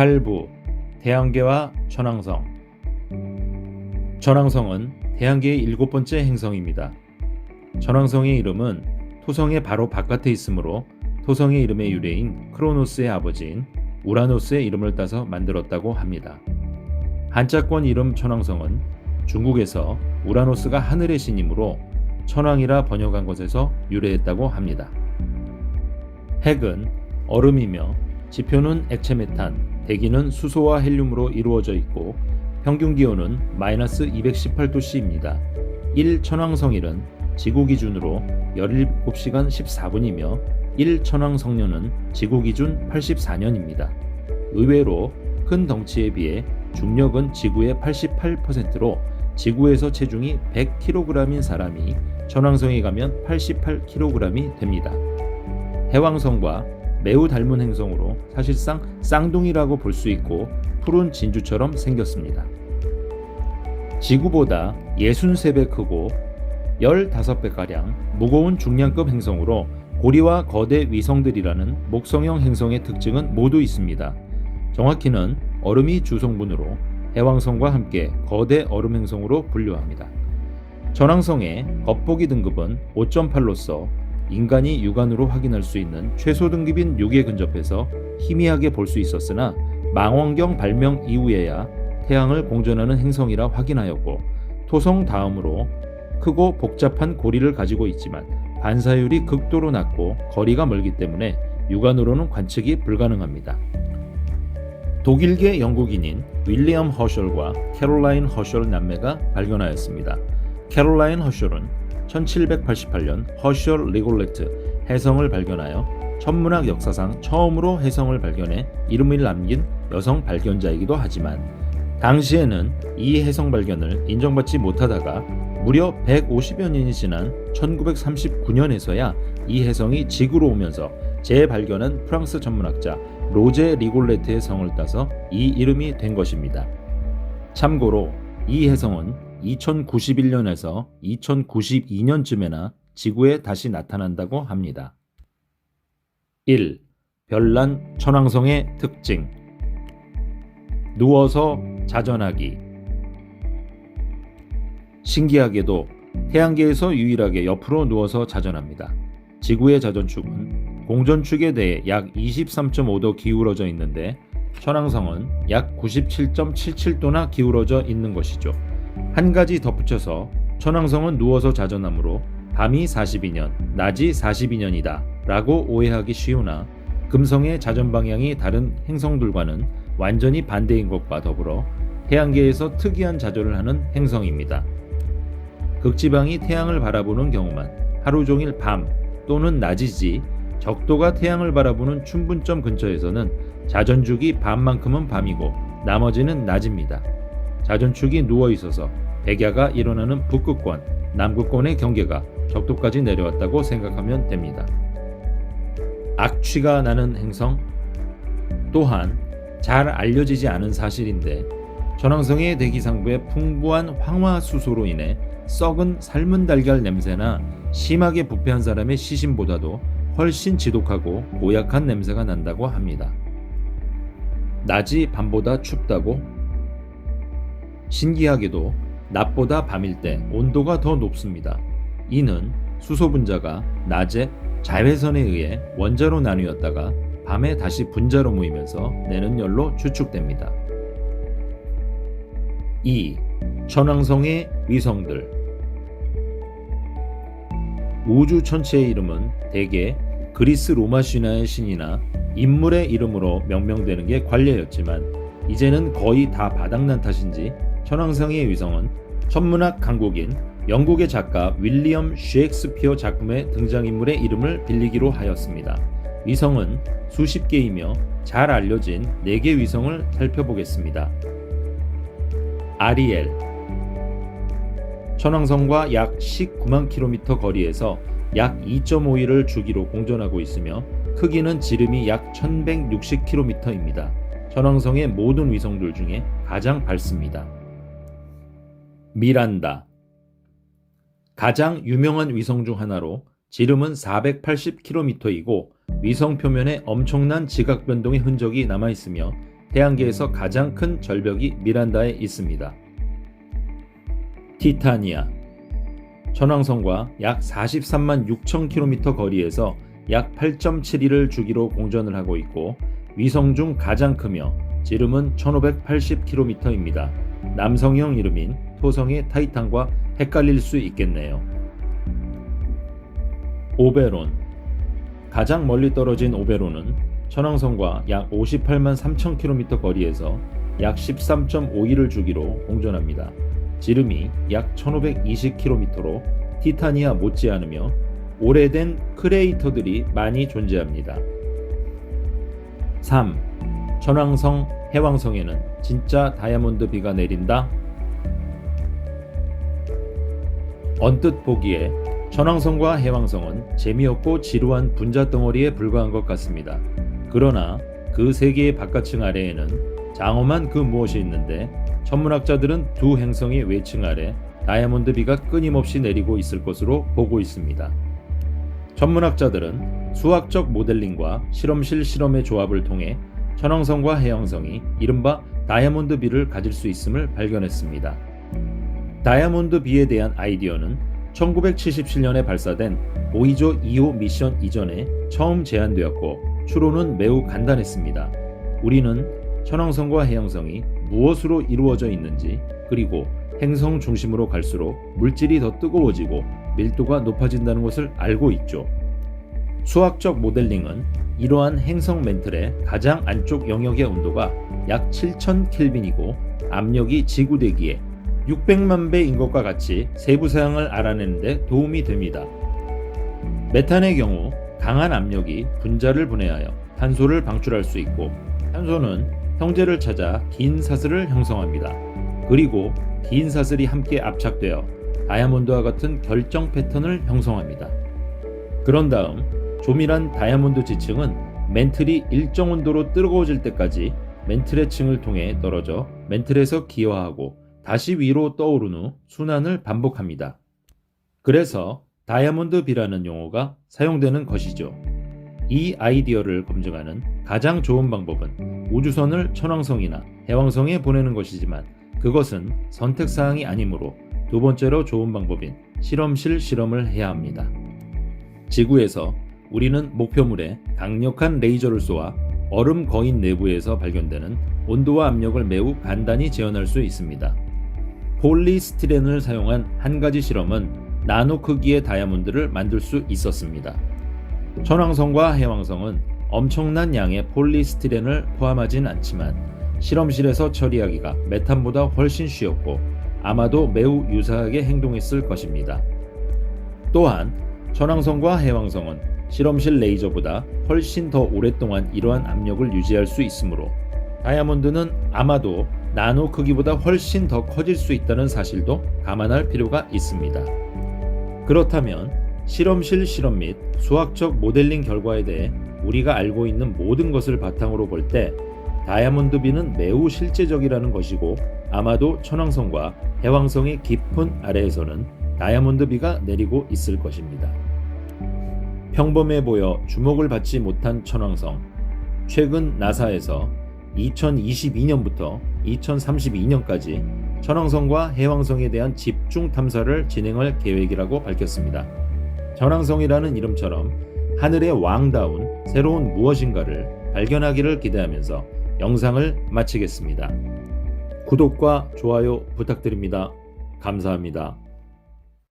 8부 태양계와 천왕성 천왕성은 태양계의 일곱 번째 행성입니다. 천왕성의 이름은 토성의 바로 바깥에 있으므로 토성의 이름의 유래인 크로노스의 아버지인 우라노스의 이름을 따서 만들었다고 합니다. 한자권 이름 천왕성은 중국에서 우라노스가 하늘의 신이므로 천왕이라 번역한 것에서 유래했다고 합니다. 핵은 얼음이며 지표는 액체 메탄, 대기는 수소와 헬륨으로 이루어져 있고 평균 기온은 마이너스 218도씨입니다. 1 천왕성일은 지구 기준으로 17시간 14분이며 1 천왕성년은 지구 기준 84년입니다. 의외로 큰 덩치에 비해 중력은 지구의 88%로 지구에서 체중이 100kg인 사람이 천왕성에 가면 88kg이 됩니다. 해왕성과 매우 닮은 행성으로 사실상 쌍둥이라고 볼 수 있고 푸른 진주처럼 생겼습니다. 지구보다 63배 크고 15배가량 무거운 중량급 행성으로 고리와 거대 위성들이라는 목성형 행성의 특징은 모두 있습니다. 정확히는 얼음이 주성분으로 해왕성과 함께 거대 얼음 행성으로 분류합니다. 전왕성의 겉보기 등급은 5.8로서 인간이 육안으로 확인할 수 있는 최소 등급인 6에 근접해서 희미하게 볼 수 있었으나 망원경 발명 이후에야 태양을 공전하는 행성이라 확인하였고 토성 다음으로 크고 복잡한 고리를 가지고 있지만 반사율이 극도로 낮고 거리가 멀기 때문에 육안으로는 관측이 불가능합니다. 독일계 연구인인 윌리엄 허셜과 캐롤라인 허셜 남매가 발견하였습니다. 캐롤라인 허셜은 1788년 허셜 리골레트 해성을 발견하여 천문학 역사상 처음으로 해성을 발견해 이름을 남긴 여성 발견자이기도 하지만 당시에는 이 해성 발견을 인정받지 못하다가 무려 150여 년이 지난 1939년에서야 이 해성이 지구로 오면서 재발견한 프랑스 천문학자 로제 리골레트의 성을 따서 이 이름이 된 것입니다. 참고로 이 해성은 2091년에서 2092년쯤에나 지구에 다시 나타난다고 합니다. 1. 별난 천왕성의 특징 누워서 자전하기 신기하게도 태양계에서 유일하게 옆으로 누워서 자전합니다. 지구의 자전축은 공전축에 대해 약 23.5도 기울어져 있는데 천왕성은 약 97.77도나 기울어져 있는 것이죠. 한 가지 덧붙여서 천왕성은 누워서 자전하므로 밤이 42년, 낮이 42년이다 라고 오해하기 쉬우나 금성의 자전 방향이 다른 행성들과는 완전히 반대인 것과 더불어 태양계에서 특이한 자전을 하는 행성입니다. 극지방이 태양을 바라보는 경우만 하루 종일 밤 또는 낮이지 적도가 태양을 바라보는 춘분점 근처에서는 자전축이 반만큼은 밤이고 나머지는 낮입니다. 자전축이 누워 있어서 백야가 일어나는 북극권, 남극권의 경계가 적도까지 내려왔다고 생각하면 됩니다. 악취가 나는 행성 또한 잘 알려지지 않은 사실인데 전왕성의 대기상부의 풍부한 황화수소로 인해 썩은 삶은 달걀 냄새나 심하게 부패한 사람의 시신보다도 훨씬 지독하고 고약한 냄새가 난다고 합니다. 낮이 밤보다 춥다고? 신기하게도 낮보다 밤일 때 온도가 더 높습니다. 이는 수소 분자가 낮에 자외선에 의해 원자로 나뉘었다가 밤에 다시 분자로 모이면서 내는 열로 추측됩니다. 2. 천왕성의 위성들 우주 천체의 이름은 대개 그리스 로마 신화의 신이나 인물의 이름으로 명명되는 게 관례였지만 이제는 거의 다 바닥난 탓인지 천왕성의 위성은 천문학 강국인 영국의 작가 윌리엄 셰익스피어 작품의 등장인물의 이름을 빌리기로 하였습니다. 위성은 수십 개이며 잘 알려진 4개 위성을 살펴보겠습니다. 아리엘 천왕성과 약 19만 킬로미터 거리에서 약 2.5일을 주기로 공전하고 있으며 크기는 지름이 약 1160km입니다. 천왕성의 모든 위성들 중에 가장 밝습니다. 미란다 가장 유명한 위성 중 하나로 지름은 480km이고 위성 표면에 엄청난 지각 변동의 흔적이 남아 있으며 태양계에서 가장 큰 절벽이 미란다에 있습니다. 티타니아 천왕성과 약 43만 6천 킬로미터 거리에서 약 8.72를 주기로 공전을 하고 있고 위성 중 가장 크며 지름은 1580km입니다. 남성형 이름인 토성의 타이탄과 헷갈릴 수 있겠네요. 오베론 가장 멀리 떨어진 오베론은 천왕성과 약 58만 3천 킬로미터 거리에서 약 13.5일을 주기로 공전합니다. 지름이 약 1520km로 티타니아 못지않으며 오래된 크레이터들이 많이 존재합니다. 3. 천왕성, 해왕성에는 진짜 다이아몬드 비가 내린다? 언뜻 보기에 천왕성과 해왕성은 재미없고 지루한 분자 덩어리에 불과한 것 같습니다. 그러나 그세 개의 바깥층 아래에는 장엄한 그 무엇이 있는데 천문학자들은 두 행성의 외층 아래 다이아몬드 비가 끊임없이 내리고 있을 것으로 보고 있습니다. 천문학자들은 수학적 모델링과 실험실 실험의 조합을 통해 천왕성과 해왕성이 이른바 다이아몬드 비를 가질 수 있음을 발견했습니다. 다이아몬드 비에 대한 아이디어는 1977년에 발사된 보이조 2호 미션 이전에 처음 제안되었고 추론은 매우 간단했습니다. 우리는 천왕성과 해왕성이 무엇으로 이루어져 있는지 그리고 행성 중심으로 갈수록 물질이 더 뜨거워지고 밀도가 높아진다는 것을 알고 있죠. 수학적 모델링은 이러한 행성 멘틀의 가장 안쪽 영역의 온도가 약 7000켈빈이고 압력이 지구 대기에 600만 배인 것과 같이 세부 사항을 알아내는 데 도움이 됩니다. 메탄의 경우 강한 압력이 분자를 분해하여 탄소를 방출할 수 있고 탄소는 형제를 찾아 긴 사슬을 형성합니다. 그리고 긴 사슬이 함께 압착되어 다이아몬드와 같은 결정 패턴을 형성합니다. 그런 다음 조밀한 다이아몬드 지층은 멘틀이 일정 온도로 뜨거워질 때까지 멘틀의 층을 통해 떨어져 멘틀에서 기화하고 다시 위로 떠오른 후 순환을 반복합니다. 그래서 다이아몬드 비라는 용어가 사용되는 것이죠. 이 아이디어를 검증하는 가장 좋은 방법은 우주선을 천왕성이나 해왕성에 보내는 것이지만 그것은 선택사항이 아니므로 두 번째로 좋은 방법인 실험실 실험을 해야 합니다. 지구에서 우리는 목표물에 강력한 레이저를 쏘아 얼음 거인 내부에서 발견되는 온도와 압력을 매우 간단히 재현할 수 있습니다. 폴리스티렌을 사용한 한 가지 실험은 나노 크기의 다이아몬드를 만들 수 있었습니다. 천왕성과 해왕성은 엄청난 양의 폴리스티렌을 포함하진 않지만 실험실에서 처리하기가 메탄보다 훨씬 쉬웠고 아마도 매우 유사하게 행동했을 것입니다. 또한 천왕성과 해왕성은 실험실 레이저보다 훨씬 더 오랫동안 이러한 압력을 유지할 수 있으므로 다이아몬드는 아마도 나노 크기보다 훨씬 더 커질 수 있다는 사실도 감안할 필요가 있습니다. 그렇다면 실험실 실험 및 수학적 모델링 결과에 대해 우리가 알고 있는 모든 것을 바탕으로 볼 때 다이아몬드 비는 매우 실제적이라는 것이고 아마도 천왕성과 해왕성의 깊은 아래에서는 다이아몬드 비가 내리고 있을 것입니다. 평범해 보여 주목을 받지 못한 천왕성. 최근 나사에서 2022년부터 2032년까지 천왕성과 해왕성에 대한 집중 탐사를 진행할 계획이라고 밝혔습니다. 천왕성이라는 이름처럼 하늘의 왕다운 새로운 무엇인가를 발견하기를 기대하면서 영상을 마치겠습니다. 구독과 좋아요 부탁드립니다. 감사합니다.